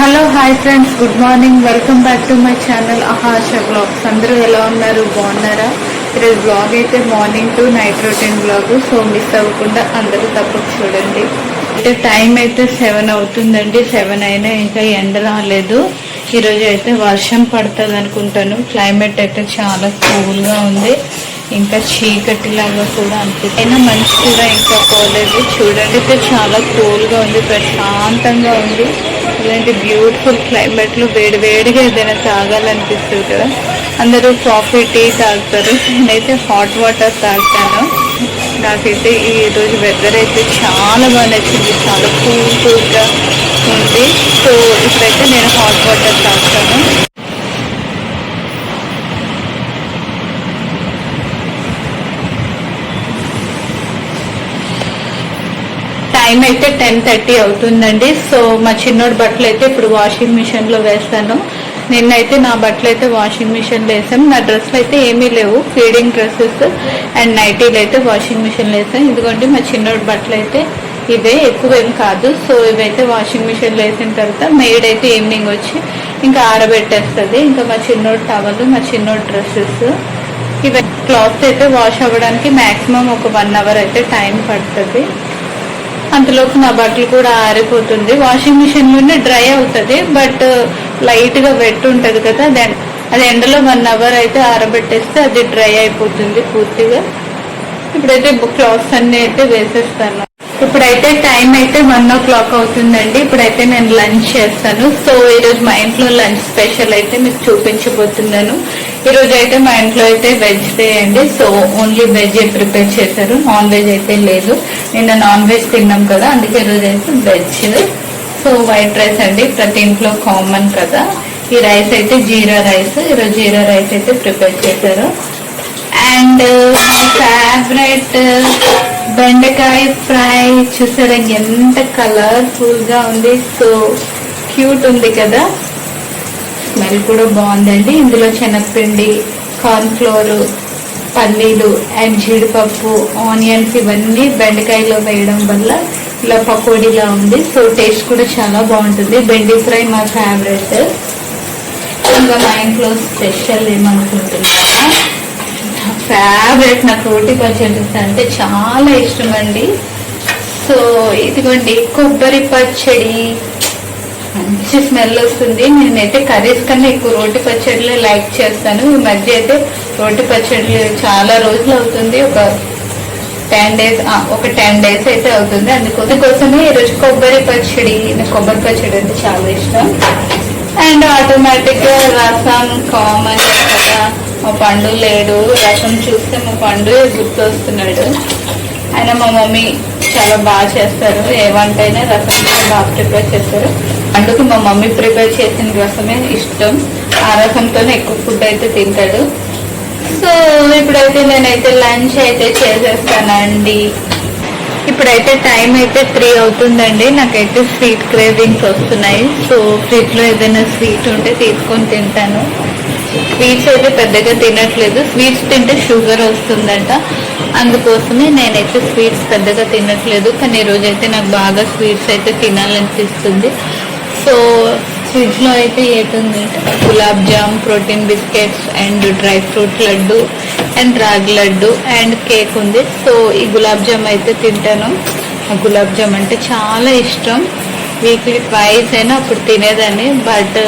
Hello hi friends good morning. Welcome back to my channel Aahasha blogs. అందరూ ఎలా ఉన్నారు? బాగున్నారా? ఈరోజు బ్లాగ్ అయితే morning to night routine blog so miss అవ్వకుండా అందరూ తప్పక చూడండి. అయితే టైం అయితే సెవెన్ అవుతుందండి. సెవెన్ అయినా ఇంకా ఎండ రాలేదు. ఈరోజు అయితే వర్షం పడుతుంది అనుకుంటాను. క్లైమేట్ అయితే చాలా కూల్గా ఉంది. ఇంకా చీకటి లాగా కూడా అనిపిస్తుంది. అయినా మంచి కూడా ఇంకా పోలేదు. చూడండి అయితే చాలా కూల్గా ఉంది. ప్రశాంతంగా ఉంది. ఇలాంటి బ్యూటిఫుల్ క్లైమేట్లు వేడి వేడిగా ఏదైనా తాగాలనిపిస్తుంది కదా. అందరూ కాఫీ టీ తాగుతారు. నేనైతే హాట్ వాటర్ తాగుతాను. నాకైతే ఈ రోజు వెదర్ అయితే చాలా బాగా నచ్చింది. చాలా కూల్ కూల్గా ఉంది సో ఇప్పుడైతే నేను హాట్ వాటర్ తాగుతాను. టైం అయితే టెన్ థర్టీ అవుతుందండి. సో మా చిన్నోడి బట్టలు అయితే ఇప్పుడు వాషింగ్ మిషన్లో వేస్తాను. నిన్నైతే నా బట్టలు అయితే వాషింగ్ మిషన్లో వేసాం. నా డ్రెస్లు అయితే ఏమీ లేవు. ఫీడింగ్ డ్రెస్సెస్ అండ్ నైటీలు అయితే వాషింగ్ మిషన్లో వేసాం. ఎందుకంటే మా చిన్నోడి బట్టలు అయితే ఇదే ఎక్కువ ఏం కాదు. సో ఇవైతే వాషింగ్ మిషన్లో వేసిన తర్వాత మెయిడ్ అయితే ఈవినింగ్ వచ్చి ఇంకా ఆరబెట్టేస్తుంది. ఇంకా మా చిన్నోడు టవల్ మా చిన్నోడు డ్రెస్సెస్ ఇవి క్లాత్ అయితే వాష్ అవ్వడానికి మాక్సిమం ఒక వన్ అవర్ అయితే టైం పడుతుంది. అంతలోపు నా బట్టలు కూడా ఆరిపోతుంది. వాషింగ్ మిషన్లోనే డ్రై అవుతుంది బట్ లైట్గా వెట్ ఉంటది కదా దెన్ అది ఎండలో వన్ అవర్ అయితే ఆరబెట్టేస్తే అది డ్రై అయిపోతుంది పూర్తిగా. ఇప్పుడైతే క్లాత్స్ అన్ని అయితే వేసేస్తాను. ఇప్పుడైతే టైం అయితే వన్ ఓ క్లాక్ అవుతుందండి. ఇప్పుడైతే నేను లంచ్ చేస్తాను. సో ఈరోజు మా ఇంట్లో లంచ్ స్పెషల్ అయితే మీకు చూపించబోతున్నాను. ఈరోజు అయితే మా ఇంట్లో అయితే వెజ్ డే అండి. సో ఓన్లీ వెజ్ ప్రిపేర్ చేశారు. నాన్ వెజ్ అయితే లేదు. నిన్న నాన్ వెజ్ తిన్నాం కదా. అందుకే ఈరోజు అయితే వెజ్ సో వైట్ రైస్ అండి. ప్రతి ఇంట్లో కామన్ కదా. ఈ రైస్ అయితే జీరా రైస్ ఈరోజు జీరా రైస్ అయితే ప్రిపేర్ చేశారు. అండ్ మా ఫేవరెట్ బెండకాయ ఫ్రై చూసారా? ఎంత కలర్ఫుల్గా ఉంది. సో క్యూట్ ఉంది కదా. స్మెల్ కూడా బాగుందండి. ఇందులో శనగపిండి కార్న్ ఫ్లోర్ పల్లీలు అండ్ జీడిపప్పు ఆనియన్స్ ఇవన్నీ బెండకాయలో వేయడం వల్ల ఇలా పకోడీలా ఉంది. సో టేస్ట్ కూడా చాలా బాగుంటుంది. బెండి ఫ్రై మా ఫేవరెట్ ఇంకా మా ఇంట్లో స్పెషల్ ఏమనుకుంటున్నారా ఫేవరెట్ నాకు రోటి పచ్చడి అంటే చాలా ఇష్టం అండి. సో ఇదిగోండి కొబ్బరి పచ్చడి. మంచి స్మెల్ వస్తుంది. నేనైతే కర్రీస్ కన్నా ఎక్కువ రోటి పచ్చడిలో లైక్ చేస్తాను. ఈ మధ్య అయితే రోటి పచ్చడి చాలా రోజులు అవుతుంది. ఒక టెన్ డేస్ ఒక టెన్ డేస్ అయితే అవుతుంది. అందుకోసం కోసమే ఈరోజు కొబ్బరి పచ్చడి. నాకు కొబ్బరి పచ్చడి అంటే చాలా ఇష్టం. అండ్ ఆటోమేటిక్గా రసం కామన్ కదా. మా పండు లేడు రసం చూస్తే మా పండు గుర్తు వస్తున్నాడు ఆయన మా మమ్మీ చాలా బాగా చేస్తారు. ఏ వంట అయినా రసం కూడా బాగా ప్రిపేర్ చేస్తారు. అందుకు మా మమ్మీ ప్రిపేర్ చేసిన రసమే ఇష్టం. ఆ రసంతోనే ఎక్కువ ఫుడ్ అయితే తింటాడు. సో ఇప్పుడైతే నేనైతే లంచ్ అయితే చేసేస్తానండి. ఇప్పుడైతే టైం అయితే త్రీ అవుతుందండి. నాకైతే స్వీట్ క్రేవింగ్స్ వస్తున్నాయి. సో ఫ్రిడ్జ్లో ఏదైనా స్వీట్ ఉంటే తీసుకొని తింటాను. స్వీట్స్ అయితే పెద్దగా తినట్లేదు. స్వీట్స్ తింటే షుగర్ వస్తుందంట. అందుకోసమే నేనైతే స్వీట్స్ పెద్దగా తినట్లేదు. కానీ ఈ అయితే నాకు బాగా స్వీట్స్ అయితే తినాలనిపిస్తుంది. సో ఫ్రిడ్జ్లో అయితే ఏటుంది gulab jam protein biscuits and dry fruit laddu and ragi laddu and cake ఉంది. సో ఈ గులాబ్ జామ్ అయితే తింటాను. గులాబ్ జామ్ అంటే చాలా ఇష్టం. వీక్లీ ట్వైస్ అయినా అప్పుడు తినేదాన్ని. బట్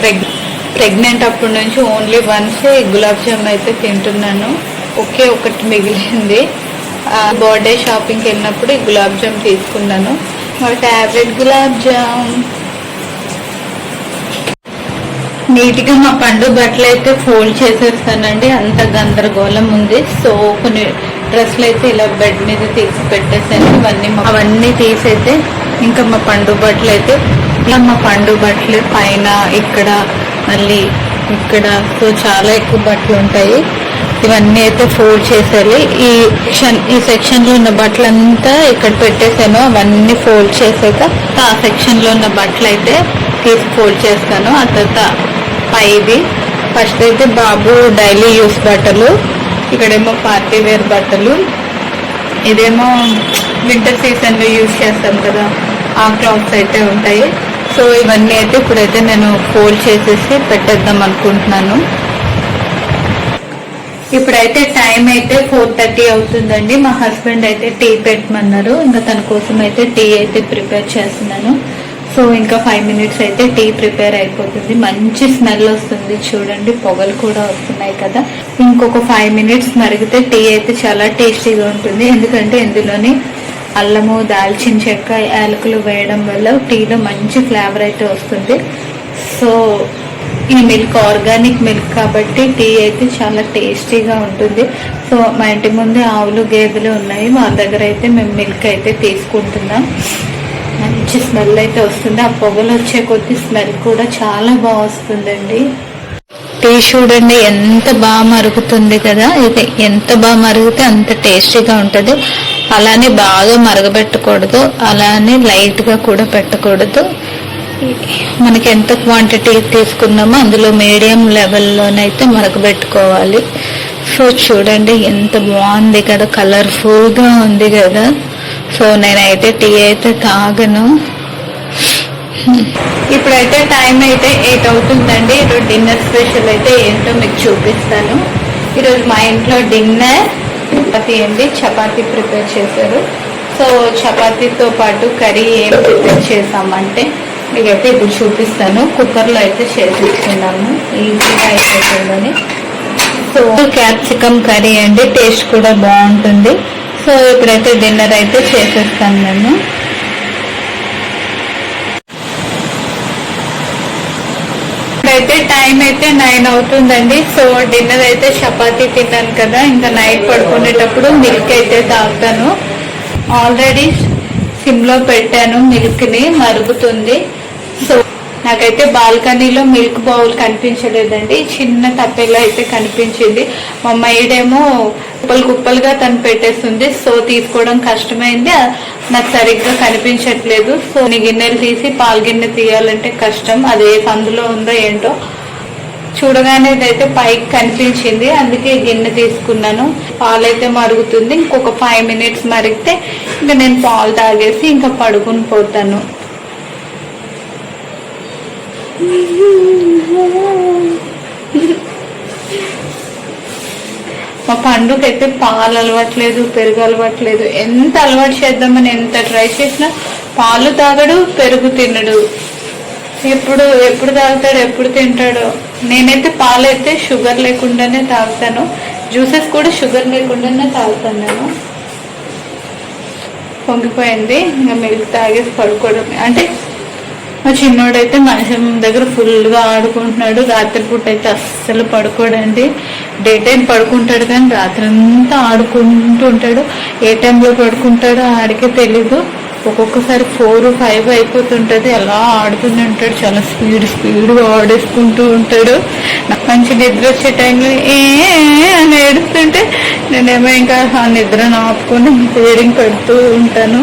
ప్రెగ్ ప్రెగ్నెంట్ అప్పటి నుంచి ఓన్లీ వన్స్ గులాబ్ జామ్ అయితే తింటున్నాను. ఒకే ఒకటి మిగిలింది. బర్త్డే షాపింగ్కి వెళ్ళినప్పుడు ఈ గులాబ్ జామ్ తీసుకున్నాను. మా ఫేవరెట్ గులాబ్ జామ్. నీట్గా మా పండు బట్టలు అయితే ఫోల్డ్ చేసేస్తానండి. అంత గందరగోళం ఉంది. సో కొన్ని డ్రెస్లు అయితే ఇలా బెడ్ మీద తీసి పెట్టేసాను ఇవన్నీ అవన్నీ తీసైతే ఇంకా మా పండు బట్టలు అయితే ఇలా మా పండు బట్టలు పైన ఇక్కడ మళ్ళీ ఇక్కడ సో చాలా ఎక్కువ బట్టలు ఉంటాయి. ఇవన్నీ అయితే ఫోల్డ్ చేసేయాలి. ఈ సెక్షన్ ఈ సెక్షన్లో ఉన్న బట్టలంతా ఇక్కడ పెట్టేసాను. అవన్నీ ఫోల్డ్ చేసాక ఆ సెక్షన్లో ఉన్న బట్టలు అయితే తీసి ఫోల్డ్ చేస్తాను. ఆ తర్వాత పైది. ఫస్ట్ అయితే బాబు డైలీ యూస్ బట్టలు. ఇక్కడేమో పార్టీ వేర్ బట్టలు. ఇదేమో వింటర్ సీజన్లో యూజ్ యూస్ చేస్తాం కదా. ఆ క్లాత్స్ అయితే ఉంటాయి. సో ఇవన్నీ అయితే ఇప్పుడైతే నేను ఫోల్డ్ చేసేసి పెట్టేద్దాం అనుకుంటున్నాను. ఇప్పుడైతే టైం అయితే ఫోర్ థర్టీ అవుతుందండి. మా హస్బెండ్ అయితే టీ పెట్టమన్నారు. ఇంకా తన కోసం అయితే టీ అయితే ప్రిపేర్ చేస్తున్నాను. సో ఇంకా ఫైవ్ మినిట్స్ అయితే టీ ప్రిపేర్ అయిపోతుంది. మంచి స్మెల్ వస్తుంది. చూడండి పొగలు కూడా వస్తున్నాయి కదా. ఇంకొక ఫైవ్ మినిట్స్ మరిగితే టీ అయితే చాలా టేస్టీగా ఉంటుంది. ఎందుకంటే ఇందులోని అల్లము దాల్చిన చెక్క యాలకులు వేయడం వల్ల టీలో మంచి ఫ్లేవర్ అయితే వస్తుంది. సో ఈ మిల్క్ ఆర్గానిక్ మిల్క్ కాబట్టి టీ అయితే చాలా టేస్టీగా ఉంటుంది. సో మా ఇంటి ముందే ఆవులు గేదెలు ఉన్నాయి. మా దగ్గర అయితే మేము మిల్క్ అయితే తీసుకుంటున్నాం. మంచి స్మెల్ అయితే వస్తుంది. ఆ పొగలు వచ్చే కొద్ది స్మెల్ కూడా చాలా బాగా వస్తుందండి. టీ చూడండి ఎంత బాగా మరుగుతుంది కదా. ఇది ఎంత బాగా మరిగితే అంత టేస్టీగా ఉంటుంది. అలానే బాగా మరగబెట్టకూడదు అలానే లైట్గా కూడా పెట్టకూడదు. మనకి ఎంత క్వాంటిటీ తీసుకున్నామో అందులో మీడియం లెవెల్లోనైతే మరగబెట్టుకోవాలి. సో చూడండి ఎంత బాగుంది కదా కలర్ఫుల్గా ఉంది కదా. సో నేనైతే టీ అయితే తాగను. ఇప్పుడైతే టైం అయితే ఎయిట్ అవుతుందండి. ఈరోజు డిన్నర్ స్పెషల్ అయితే ఏంటో మీకు చూపిస్తాను. ఈరోజు మా ఇంట్లో డిన్నర్ చపాతీ అండి చపాతీ ప్రిపేర్ చేశారు. సో చపాతీతో పాటు కర్రీ ఏం ప్రిపేర్ చేసామంటే మీకైతే ఇప్పుడు చూపిస్తాను. కుక్కర్లో అయితే చేసేసుకున్నాము ఈజీగా అయిపోతుందని. సో క్యాప్సికమ్ కర్రీ అండి. టేస్ట్ కూడా బాగుంటుంది. సో ఇప్పుడైతే డిన్నర్ అయితే చేసేస్తాను నేను. అయితే టైం అయితే నైన్ అవుతుందండి. సో డిన్నర్ అయితే చపాతీ తిన్నాను కదా. ఇంకా నైట్ పడుకునేటప్పుడు మిల్క్ అయితే తాగుతాను. ఆల్రెడీ సిమ్లో పెట్టాను. మిల్క్ని మరుగుతుంది. నాకైతే బాల్కనీలో మిల్క్ బౌల్ కనిపించలేదండి. చిన్న తప్పెలో అయితే కనిపించింది. మా మైడేమో కుప్పలు కుప్పలుగా తను పెట్టేస్తుంది. సో తీసుకోవడం కష్టమైంది. నాకు సరిగ్గా కనిపించట్లేదు. సో నీ గిన్నెలు తీసి పాలు గిన్నె తీయాలంటే కష్టం. అది ఏ పందులో ఉందో ఏంటో చూడగానేదైతే పైకి కనిపించింది. అందుకే గిన్నె తీసుకున్నాను. పాలైతే మరుగుతుంది. ఇంకొక ఫైవ్ మినిట్స్ మరిగితే ఇంకా నేను పాలు తాగేసి ఇంకా పడుకుని పోతాను. మా పండుకైతే పాలు అలవాట్లేదు పెరుగు అలవాట్లేదు. ఎంత అలవాటు చేద్దామని ఎంత ట్రై చేసినా పాలు తాగడు పెరుగు తినడు. ఎప్పుడు ఎప్పుడు తాగుతాడు ఎప్పుడు తింటాడో. నేనైతే పాలు అయితే షుగర్ లేకుండానే తాగుతాను. జ్యూసెస్ కూడా షుగర్ లేకుండానే తాగుతాను నేను. పొంగిపోయింది. ఇంకా మిల్క్ తాగేసి పడుకోవడం అంటే మా చిన్నోడైతే మనిషి దగ్గర ఫుల్గా ఆడుకుంటున్నాడు. రాత్రిపూట అయితే అస్సలు పడుకోడండి. డే టైం పడుకుంటాడు కానీ రాత్రి అంతా ఆడుకుంటూ ఉంటాడు. ఏ టైంలో పడుకుంటాడో ఆడికే తెలీదు. ఒక్కొక్కసారి ఫోర్ ఫైవ్ అయిపోతుంటుంది. అలా ఆడుతూనే ఉంటాడు. చాలా స్పీడ్ స్పీడ్గా ఆడేసుకుంటూ ఉంటాడు. నాకు మంచి నిద్ర వచ్చే టైంలో ఏ అని ఏడుస్తుంటే నేనేమో ఇంకా ఆ నిద్రను ఆపుకొని పేరింగ్ పెడుతూ ఉంటాను.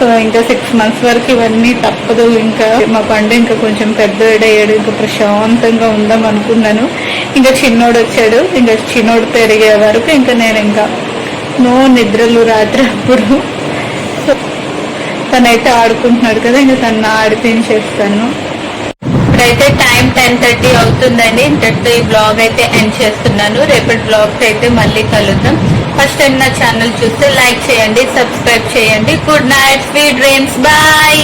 సో ఇంకా సిక్స్ మంత్స్ వరకు ఇవన్నీ తప్పదు. ఇంకా మా పండు ఇంకా కొంచెం పెద్దయ్యాడు ఇంకా ప్రశాంతంగా ఉందాం అనుకున్నాను. ఇంకా చిన్నోడు వచ్చాడు. ఇంకా చిన్నోడు పెరిగే వరకు ఇంకా నేను ఇంకా నో నిద్రలు రాత్రి అప్పుడు. సో తనైతే ఆడుకుంటున్నాడు కదా ఇంకా తను ఆడిపించేస్తాను ఇప్పుడైతే టైం టెన్ థర్టీ అవుతుందండి. ఇంతటితో ఈ బ్లాగ్ అయితే ఎండ్ చేస్తున్నాను. రేపటి బ్లాగ్స్ అయితే మళ్ళీ కలుద్దాం. ఫస్ట్ టైం నా ఛానల్ చూస్తే లైక్ చేయండి సబ్స్క్రైబ్ చేయండి. Good night sweet dreams. Bye.